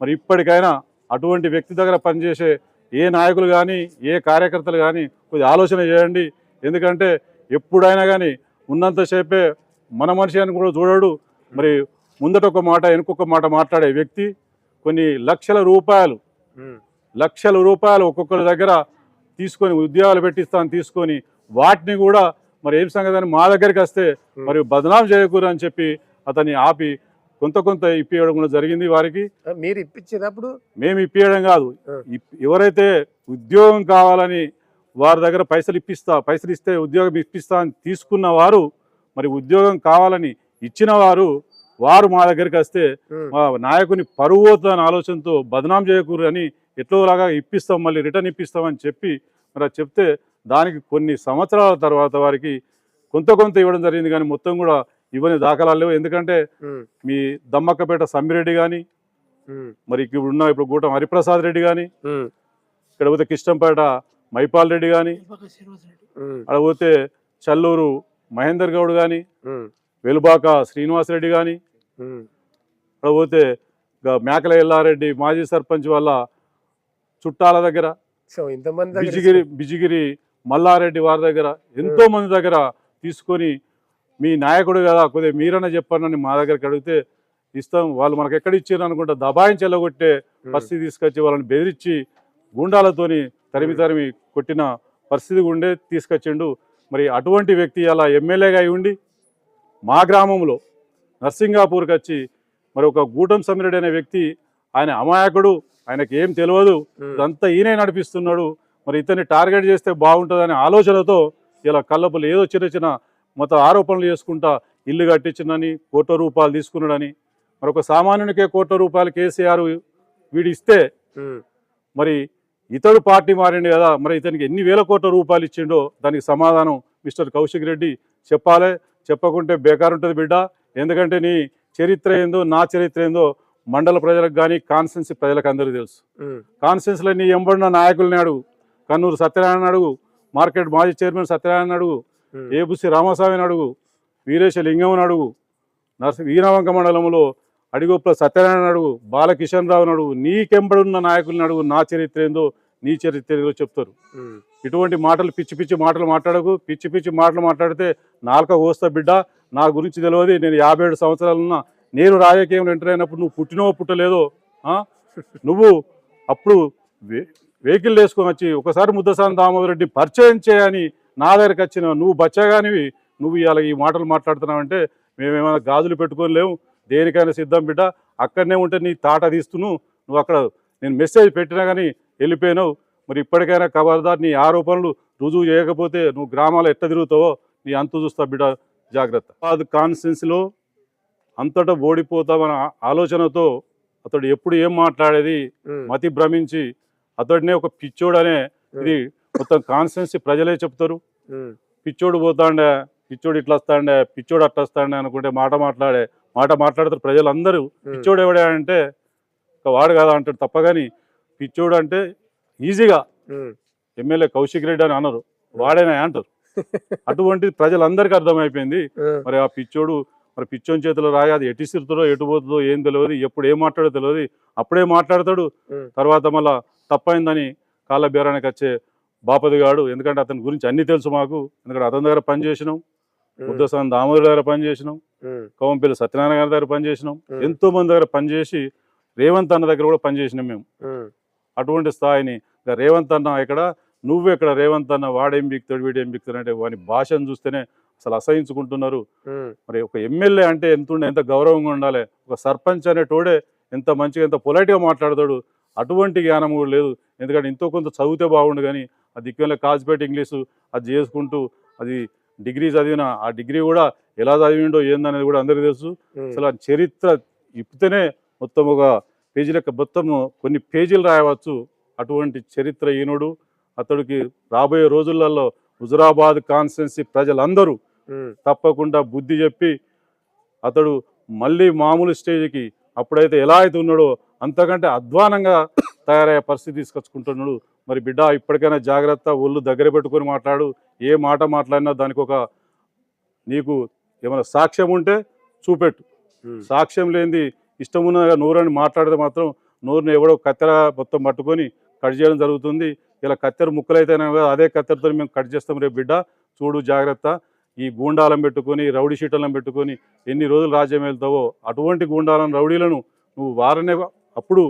మరి ఇప్పటికైనా అటువంటి వ్యక్తి దగ్గర పనిచేసే ఏ నాయకులు కానీ ఏ కార్యకర్తలు కానీ కొద్దిగా ఆలోచన చేయండి. ఎందుకంటే ఎప్పుడైనా కానీ ఉన్నంతసేపే మన మనిషి అని కూడా చూడడు. మరి ముందట ఒక మాట వెనుకొక మాట మాట్లాడే వ్యక్తి కొన్ని లక్షల రూపాయలు లక్షల రూపాయలు ఒక్కొక్కరి దగ్గర తీసుకొని ఉద్యోగాలు పెట్టిస్తాను తీసుకొని వాటిని కూడా మరి ఏం సంగతి మా దగ్గరికి వస్తే మరి బదనాం చేయకూరు అని చెప్పి అతన్ని ఆపి కొంత కొంత ఇప్పియడం కూడా జరిగింది వారికి. మీరు ఇప్పించినప్పుడు మేము ఇప్పియడం కాదు. ఎవరైతే ఉద్యోగం కావాలని వారి దగ్గర పైసలు ఇప్పిస్తా పైసలు ఇస్తే ఉద్యోగం ఇప్పిస్తా అని తీసుకున్న వారు మరి ఉద్యోగం కావాలని ఇచ్చిన వారు వారు మా దగ్గరికి వస్తే మా నాయకుని పరువు పోతుందని ఆలోచనతో బదనాం చేయకూరు అని ఎట్లోలాగా ఇప్పిస్తాం మళ్ళీ రిటర్న్ ఇప్పిస్తామని చెప్పి మరి చెప్తే దానికి కొన్ని సంవత్సరాల తర్వాత వారికి కొంత కొంత ఇవ్వడం జరిగింది. కానీ మొత్తం కూడా ఇవ్వని దాఖలాలు లేవు. ఎందుకంటే మీ దమ్మక్కపేట సమ్మిరెడ్డి కానీ ఉమ్, మరి ఇప్పుడు ఉన్న ఇప్పుడు గూటం హరిప్రసాద్ రెడ్డి కానీ ఉమ్, ఇక్కడ పోతే కిష్టంపేట మైపాల్ రెడ్డి కానీ ఉమ్, అక్కడ పోతే చల్లూరు మహేందర్ గౌడ్ కానీ ఉమ్, వెలుబాక శ్రీనివాసరెడ్డి కానీ ఉమ్, అక్కడ పోతే మేకల ఎల్లారెడ్డి మాజీ సర్పంచ్ వాళ్ళ చుట్టాల దగ్గర సో ఇంతమంది దగ్గర బిజిగిరి బిజిగిరి మల్లారెడ్డి వారి దగ్గర ఎంతో మంది దగ్గర తీసుకొని మీ నాయకుడు కదా కొద్దిగా మీరన్నా చెప్పానని మా దగ్గరికి అడిగితే ఇస్తాం. వాళ్ళు మనకు ఎక్కడ ఇచ్చారు అనుకుంటా దబాయించి వెళ్ళగొట్టే పరిస్థితి తీసుకొచ్చి వాళ్ళని బెదిరించి గుండాలతోని తరిమి తరిమి కొట్టిన పరిస్థితి ఉండే తీసుకొచ్చిండు. మరి అటువంటి వ్యక్తి అలా ఎమ్మెల్యేగా అయి ఉండి మా గ్రామంలో నర్సింగాపూర్కి వచ్చి మరి ఒక గూటం సమిరెడ్డి అనే వ్యక్తి ఆయన అమాయకుడు ఆయనకి ఏం తెలియదు ఇదంతా ఈయనే నడిపిస్తున్నాడు. మరి ఇతన్ని టార్గెట్ చేస్తే బాగుంటుందనే ఆలోచనతో ఇలా కల్లపులు ఏదో చిన్న చిన్న మొత్తం ఆరోపణలు చేసుకుంటా ఇల్లు కట్టించిందని కోట్ల రూపాయలు తీసుకున్నాడని. మరి ఒక సామాన్యునికే కోట్ల రూపాయలు కేసీఆర్ వీడు ఇస్తే మరి ఇతడు పార్టీ మారిండు కదా మరి ఇతనికి ఎన్ని వేల కోట్ల రూపాయలు ఇచ్చిండో దానికి సమాధానం మిస్టర్ కౌశిక్ రెడ్డి చెప్పాలి. చెప్పకుంటే బేకార్ ఉంటుంది బిడ్డ. ఎందుకంటే నీ చరిత్ర ఏందో నా చరిత్ర ఏందో మండల ప్రజలకు కానీ కాన్స్టెన్సీ ప్రజలకు అందరికీ తెలుసు. ఉమ్, కాన్స్టెన్స్లో నీ ఎంబడిన నాయకుల్ని అడుగు. కన్నూరు సత్యనారాయణ అడుగు. మార్కెట్ మాజీ చైర్మన్ సత్యనారాయణ అడుగు. ఏబుసి రామస్వామిని అడుగు వీరేశ లింగంని అడుగు నర్స వీరవంక మండలంలో అడిగొప్పల సత్యనారాయణ అడుగు బాలకిషన్ రావుని అడుగు నీకెంబడున్న నాయకుల్ని అడుగు నా చరిత్ర ఏందో నీ చరిత్ర ఏందో చెప్తారు. ఇటువంటి మాటలు పిచ్చి పిచ్చి మాటలు మాట్లాడకు పిచ్చి పిచ్చి మాటలు మాట్లాడితే నాలుక కోస్తా బిడ్డ నా గురించి తెలియదు నేను యాభై ఏడు సంవత్సరాలున్నా నేను రాజకీయంలో ఎంటర్ అయినప్పుడు నువ్వు పుట్టినో పుట్టలేదో? నువ్వు అప్పుడు వెహికల్ వేసుకొని వచ్చి ఒకసారి ముద్దసాని దామోదర్ రెడ్డి పరిచయం చేయని నా దగ్గరికి వచ్చిన నువ్వు బచ్చగానివి నువ్వు ఇవాళ ఈ మాటలు మాట్లాడుతున్నావంటే మేమేమైనా గాజులు పెట్టుకొని లేవు. దేనికైనా సిద్ధం బిడ్డ అక్కడనే ఉంటే నీ తాట తీస్తును. నువ్వు అక్కడ నేను మెసేజ్ పెట్టినా కానీ వెళ్ళిపోయినావు. మరి ఇప్పటికైనా ఖబర్దార్ నీ ఆరోపణలు రుజువు చేయకపోతే నువ్వు గ్రామాలు ఎట్ట తిరుగుతావో నీ అంతు చూస్తా బిడ్డ జాగ్రత్త. అది కాన్స్టెన్సీలో అంతటా ఓడిపోతామన్న ఆలోచనతో అతడు ఎప్పుడు ఏం మాట్లాడేది మతి భ్రమించి అతడినే ఒక పిచ్చోడు అనే ఇది మొత్తం కాన్స్టెన్సీ ప్రజలే చెప్తారు. పిచ్చోడు పోతాండే పిచ్చోడు ఇట్లా వస్తాండే పిచ్చోడు అట్లా వస్తాండే అనుకుంటే మాట మాట్లాడే మాట మాట్లాడతారు ప్రజలందరూ. పిచ్చోడు ఎవడే అంటే ఒక వాడు కాదా అంటాడు తప్ప కానీ పిచ్చోడు అంటే ఈజీగా ఎమ్మెల్యే కౌశిక్ రెడ్డి అని అనరు. వాడేనా అంటారు. అటువంటి ప్రజలందరికీ అర్థమైపోయింది. మరి ఆ పిచ్చోడు మరి పిచ్చోని చేతిలో రాయి అది ఎటు సిరుతుందో ఎటు పోతుందో ఏం తెలియదు ఎప్పుడు ఏం మాట్లాడో తెలియదు అప్పుడే మాట్లాడతాడు. తర్వాత మళ్ళా తప్పైందని కాళ్ళ బేరానికి వచ్చే బాపది గాడు ఎందుకంటే అతని గురించి అన్ని తెలుసు మాకు. ఎందుకంటే అతని దగ్గర పని చేసినాం ఉమ్, ముద్దస్వామి దామోదర్ దగ్గర పని చేసినాం ఉమ్, కోవంపల్లి సత్యనారాయణ గారి దగ్గర పని చేసినాం ఉమ్. ఎంతో మంది దగ్గర పని చేసి రేవంత్ అన్న దగ్గర కూడా పని చేసినాం మేము అటువంటి స్థాయిని రేవంత్ అన్న ఇక్కడ నువ్వు ఇక్కడ రేవంత్ అన్న వాడేం బిక్తాడు వీడేం బిక్తాడు అంటే వాని భాషను చూస్తేనే అసలు అసహించుకుంటున్నారు. మరి ఒక ఎమ్మెల్యే అంటే ఎంత ఎంత గౌరవంగా ఉండాలి. ఒక సర్పంచ్ అనేటోడే ఎంత మంచిగా ఎంత పొలైట్గా మాట్లాడతాడు. అటువంటి జ్ఞానం కూడా లేదు. ఎందుకంటే ఎంతో కొంత చదివితే బాగుండు కానీ ఆ దిక్కువల్ల కాజ్పేట ఇంగ్లీషు అది చేసుకుంటూ అది డిగ్రీ చదివిన ఆ డిగ్రీ కూడా ఎలా చదివిండో ఏందనేది కూడా అందరికీ తెలుసు. అసలు చరిత్ర ఇప్పితేనే మొత్తం ఒక పేజీలకు మొత్తం కొన్ని పేజీలు రాయవచ్చు. అటువంటి చరిత్ర ఈనుడు. అతడికి రాబోయే రోజులలో హుజురాబాద్ కాన్స్టిట్యున్సీ ప్రజలందరూ తప్పకుండా బుద్ధి చెప్పి అతడు మళ్ళీ మామూలు స్టేజ్కి అప్పుడైతే ఎలా అయితే ఉన్నాడో అంతకంటే అధ్వానంగా తయారయ్యే పరిస్థితి తీసుకొచ్చుకుంటున్నాడు. మరి బిడ్డ ఇప్పటికైనా జాగ్రత్త ఒళ్ళు దగ్గర పెట్టుకొని మాట్లాడు. ఏ మాట మాట్లాడినా దానికి ఒక నీకు ఏమైనా సాక్ష్యం ఉంటే చూపెట్టు. సాక్ష్యం లేనిది ఇష్టం ఉన్న నోరని మాట్లాడితే మాత్రం నోరుని ఎవడో కత్తెర మొత్తం పట్టుకొని కట్ చేయడం జరుగుతుంది. ఇలా కత్తెర ముక్కలైతేనే కదా అదే కత్తెరతో మేము కట్ చేస్తాం రేపు బిడ్డ. చూడు జాగ్రత్త. ఈ గూండాలను పెట్టుకొని రౌడీ షీటలను పెట్టుకొని ఎన్ని రోజులు రాజ్యం వెళ్తావో అటువంటి గూండాలను రౌడీలను నువ్వు వారనే అప్పుడు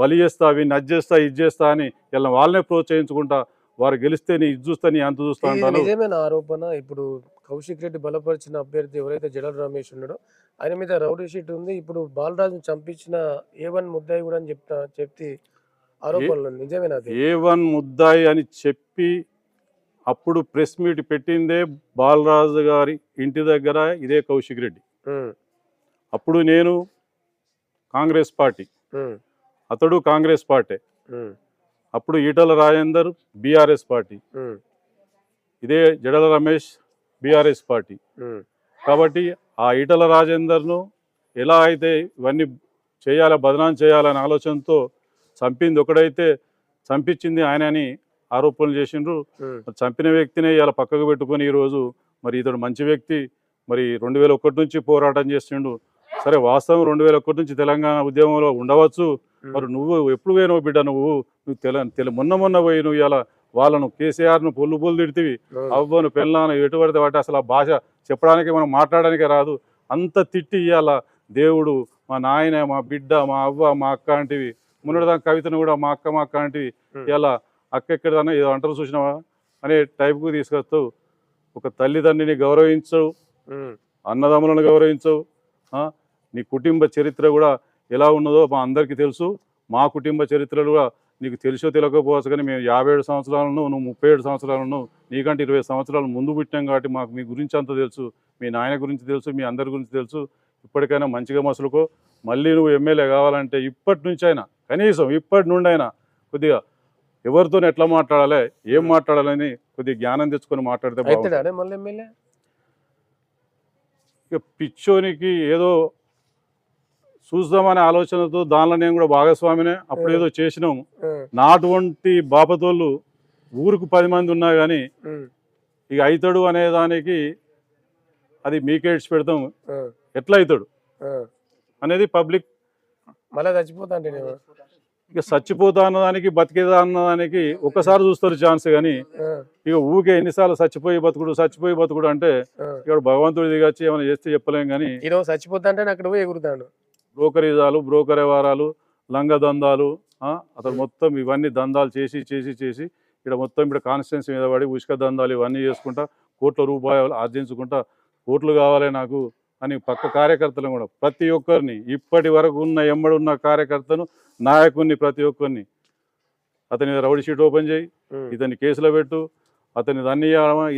బలి చేస్తా వీడిని అది చేస్తా ఇది చేస్తా అని ఇలా వాళ్ళనే ప్రోత్సహించుకుంటా వారు గెలిస్తే నీ ఇది చూస్తా నీ అంత చూస్తా అంటాను. నిజమైన ఆరోపణ. ఇప్పుడు కౌశిక్ రెడ్డి బలపరిచిన అభ్యర్థి ఎవరైతే జడల రమేష్ ఉన్నాడో ఆయన మీద రౌడీ షీట్ ఉంది. ఇప్పుడు బాలరాజును చంపించిన ఏ వన్ ముద్దాయి కూడా అని చెప్తా చెప్తే ఆరోపణలు. నిజమేనా ఏ వన్ ముద్దాయి అని చెప్పి అప్పుడు ప్రెస్ మీట్ పెట్టిందే బాలరాజు గారి ఇంటి దగ్గర ఇదే కౌశిక్ రెడ్డి. అప్పుడు నేను కాంగ్రెస్ పార్టీ అతడు కాంగ్రెస్ పార్టీ. అప్పుడు ఈటల రాజేందర్ బీఆర్ఎస్ పార్టీ. ఇదే జడల రమేష్ బీఆర్ఎస్ పార్టీ. కాబట్టి ఆ ఈటల రాజేందర్ను ఎలా అయితే ఇవన్నీ చేయాలా బదనాం చేయాలనే ఆలోచనతో చంపింది ఒకడైతే చంపించింది ఆయన అని ఆరోపణలు చేసిండ్రు. చంపిన వ్యక్తినే ఇలా పక్కకు పెట్టుకొని ఈరోజు మరి ఇతడు మంచి వ్యక్తి మరి రెండు వేల ఒకటి నుంచి పోరాటం చేసిండు. సరే వాస్తవం రెండు వేల ఒకటి నుంచి తెలంగాణ ఉద్యమంలో ఉండవచ్చు. మరి నువ్వు ఎప్పుడు పోయినావు బిడ్డ నువ్వు? నువ్వు తెల తెల మొన్న మొన్న పోయి నువ్వు ఇలా వాళ్ళను కేసీఆర్ను పొల్లు పొల్లు తిడితివి. అవ్వను పెళ్ళాను ఎటు పడితే వాటి అసలు ఆ భాష చెప్పడానికి మనం మాట్లాడడానికి రాదు. అంత తిట్టి ఇవాళ దేవుడు మా నాయన మా బిడ్డ మా అవ్వ మా అక్క అంటివి. మున్నటిదాకా కవితను కూడా మా అక్క మా అక్క అంటివి. ఇలా అక్క ఎక్కడదన్నా ఏదో అంటారు చూసినావా? అనే టైప్కు తీసుకొస్తావు ఒక తల్లిదండ్రిని గౌరవించవు అన్నదమ్ములను గౌరవించవు? నీ కుటుంబ చరిత్ర కూడా ఎలా ఉన్నదో మా అందరికీ తెలుసు. మా కుటుంబ చరిత్రలు కూడా నీకు తెలుసో తెలియకపోవచ్చు కానీ మేము యాభై ఏడు సంవత్సరాలను నువ్వు ముప్పై ఏడు సంవత్సరాలను నీకంటే ఇరవై సంవత్సరాలు ముందు పుట్టాం కాబట్టి మాకు మీ గురించి అంత తెలుసు. మీ నాయన గురించి తెలుసు మీ అందరి గురించి తెలుసు. ఇప్పటికైనా మంచిగా మసులుకో. మళ్ళీ నువ్వు ఎమ్మెల్యే కావాలంటే ఇప్పటి నుంచి అయినా కనీసం ఇప్పటి నుండి అయినా కొద్దిగా ఎవరితో ఎట్లా మాట్లాడాలి ఏం మాట్లాడాలని కొద్దిగా జ్ఞానం తెచ్చుకొని మాట్లాడితే బాగుంటుంది. ఇక పిచ్చోనికి ఏదో చూద్దామనే ఆలోచనతో దానిలో నేను కూడా భాగస్వామినే అప్పుడు ఏదో చేసినాం. ఉమ్, నా అటువంటి బాపతోళ్ళు ఊరికి పది మంది ఉన్నా కానీ ఇక అవుతాడు అనే దానికి అది మీకే ఉమ్, ఎట్లా అవుతాడు. అనేది పబ్లిక్ మళ్ళా చచ్చిపోతా ఇక చచ్చిపోతా అన్నదానికి బతికేదా అన్నదానికి ఒక్కసారి చూస్తారు ఛాన్స్ కానీ ఇక ఊకే ఎన్నిసార్లు చచ్చిపోయి బతుకుడు చచ్చిపోయి బతుకుడు అంటే. ఇక్కడ భగవంతుడి దిగచ్చి ఏమైనా చేస్తే చెప్పలేం కానీ ఈరోజు చచ్చిపోతా అంటే అక్కడ పోయి ఎగురుతాడు. బ్రోకరేజాలు బ్రోకర్ వ్యవహారాలు లంగ దందాలు అతను మొత్తం ఇవన్నీ దందాలు చేసి చేసి చేసి ఇక్కడ మొత్తం ఇక్కడ కాన్స్టిట్యున్సీ మీద పడి ఉష్క దందాలు ఇవన్నీ చేసుకుంటా కోట్ల రూపాయలు ఆర్జించుకుంటా కోట్లు కావాలి నాకు అని పక్క కార్యకర్తలను కూడా ప్రతి ఒక్కరిని ఇప్పటి వరకు ఉన్న ఎంబడి ఉన్న కార్యకర్తను నాయకుడిని ప్రతి ఒక్కరిని అతని రౌడీ షీట్ ఓపెన్ చేయి ఇతన్ని కేసులో పెట్టు అతని దాన్ని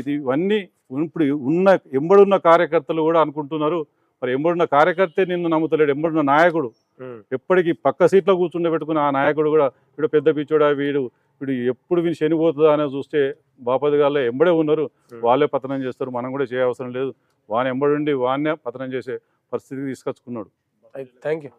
ఇది ఇవన్నీ ఇప్పుడు ఉన్న ఎంబడున్న కార్యకర్తలు కూడా అనుకుంటున్నారు. మరి ఎంబడున్న కార్యకర్తే నిన్ను నమ్ముతలేడు ఎంబడున్న నాయకుడు. ఎప్పటికీ పక్క సీట్లో కూర్చుండే పెట్టుకున్న ఆ నాయకుడు కూడా వీడు పెద్ద పిచ్చోడా వీడు వీడు ఎప్పుడు వీని శనిపోతుందా అనేది చూస్తే బాపతి గాళ్ళే ఎంబడే ఉన్నారు. వాళ్ళే పతనం చేస్తారు మనం కూడా చేయ అవసరం లేదు. వాని ఎంబడి ఉండి వాన్నే పతనం చేసే పరిస్థితికి తీసుకొచ్చుకున్నాడు. Thank you.